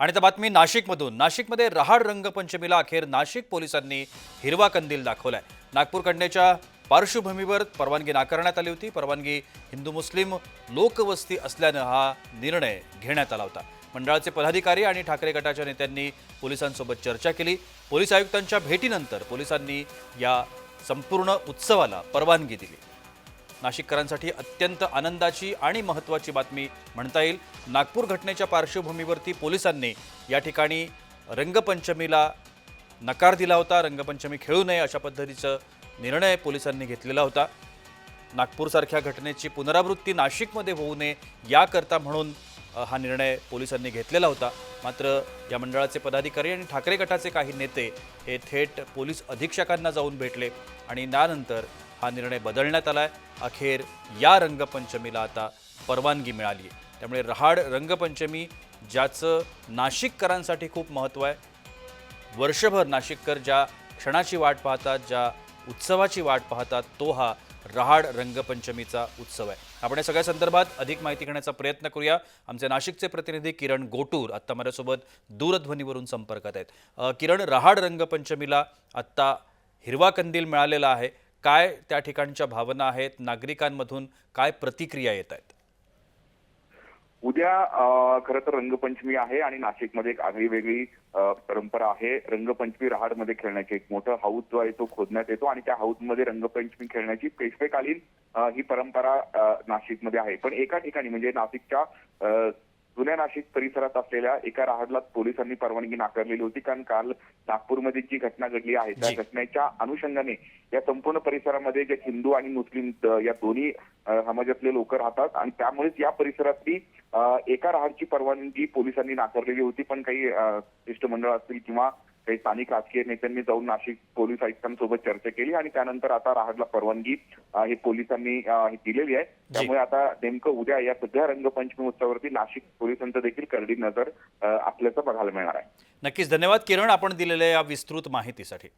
आणि त्या बातमी नाशिकमधून. नाशिकमध्ये रहाड रंगपंचमीला अखेर नाशिक पोलिसांनी हिरवा कंदील दाखवलाय. नागपूर घटनेच्या पार्श्वभूमीवर परवानगी नाकारण्यात आली होती. परवानगी हिंदू मुस्लिम लोकवस्ती असल्यानं हा निर्णय घेण्यात आला होता. मंडळाचे पदाधिकारी आणि ठाकरे गटाच्या नेत्यांनी पोलिसांसोबत चर्चा केली. पोलीस आयुक्तांच्या भेटीनंतर पोलिसांनी या संपूर्ण उत्सवाला परवानगी दिली. नाशिककरांसाठी अत्यंत आनंदाची आणि महत्त्वाची बातमी म्हणता येईल. नागपूर घटनेच्या पार्श्वभूमीवरती पोलिसांनी या ठिकाणी रंगपंचमीला नकार दिला होता. रंगपंचमी खेळू नये अशा पद्धतीचा निर्णय पोलिसांनी घेतलेला होता. नागपूरसारख्या घटनेची पुनरावृत्ती नाशिकमध्ये होऊ नये याकरता म्हणून हा निर्णय पोलिसांनी घेतलेला होता. मात्र या मंडळाचे पदाधिकारी आणि ठाकरे गटाचे काही नेते हे थेट पोलीस अधीक्षकांना जाऊन भेटले आणि त्यानंतर हा निर्णय बदलण्यात आला आहे अखेर या रंगपंचमीला आता परवानगी मिळाली आहे. त्यामुळे रहाड रंगपंचमी ज्याचं नाशिककरांसाठी खूप महत्त्व आहे वर्षभर नाशिककर ज्या क्षणाची वाट पाहतात ज्या उत्सवाची वाट पाहतात तो हा रहाड रंगपंचमीचा उत्सव आहे. आपण या सगळ्या संदर्भात अधिक माहिती घेण्याचा प्रयत्न करूया. आमचे नाशिकचे प्रतिनिधी किरण गोटूर आत्ता माझ्यासोबत दूरध्वनीवरून संपर्कात आहेत. किरण रहाड रंगपंचमीला आत्ता हिरवा कंदील मिळालेला आहे. काय त्या ठिकाणच्या भावना आहेत? नागरिकांमधून काय प्रतिक्रिया येत आहेत? उद्या खरं तर रंगपंचमी आहे आणि नाशिकमध्ये एक आगळी वेगळी परंपरा आहे. रंगपंचमी रहाडमध्ये खेळण्याची एक मोठं हाऊस जो आहे तो खोदण्यात येतो आणि त्या हाऊसमध्ये रंगपंचमी खेळण्याची पेशवेकालीन ही परंपरा नाशिकमध्ये आहे. पण एका ठिकाणी म्हणजे नाशिकच्या अ, जुन्या नाशिक परिसरात असलेल्या एका रहाडला पोलिसांनी परवानगी नाकारलेली होती कारण काल नागपूरमध्ये जी घटना घडली आहे त्या. घटनेच्या अनुषंगाने या संपूर्ण परिसरामध्ये जे हिंदू आणि मुस्लिम या दोन्ही समाजातले लोक राहतात आणि त्यामुळेच या परिसरातली एका रहाडची परवानगी पोलिसांनी नाकारलेली होती पण काही शिष्टमंडळ असतील किंवा काही स्थानिक राजकीय नेत्यांनी जाऊन नाशिक पोलीस आयुक्तांसोबत चर्चा केली आणि त्यानंतर आता रहाडला परवानगी ही पोलिसांनी ही दिलेली आहे. त्यामुळे आता नेमकं उद्या या सगळ्या रंगपंचमी उत्सवावरती नाशिक पोलिसांचं देखील करडी नजर अ, असल्याचं बघायला मिळणार आहे. नक्कीच. धन्यवाद किरण. आपण दिलेल्या या विस्तृत माहितीसाठी.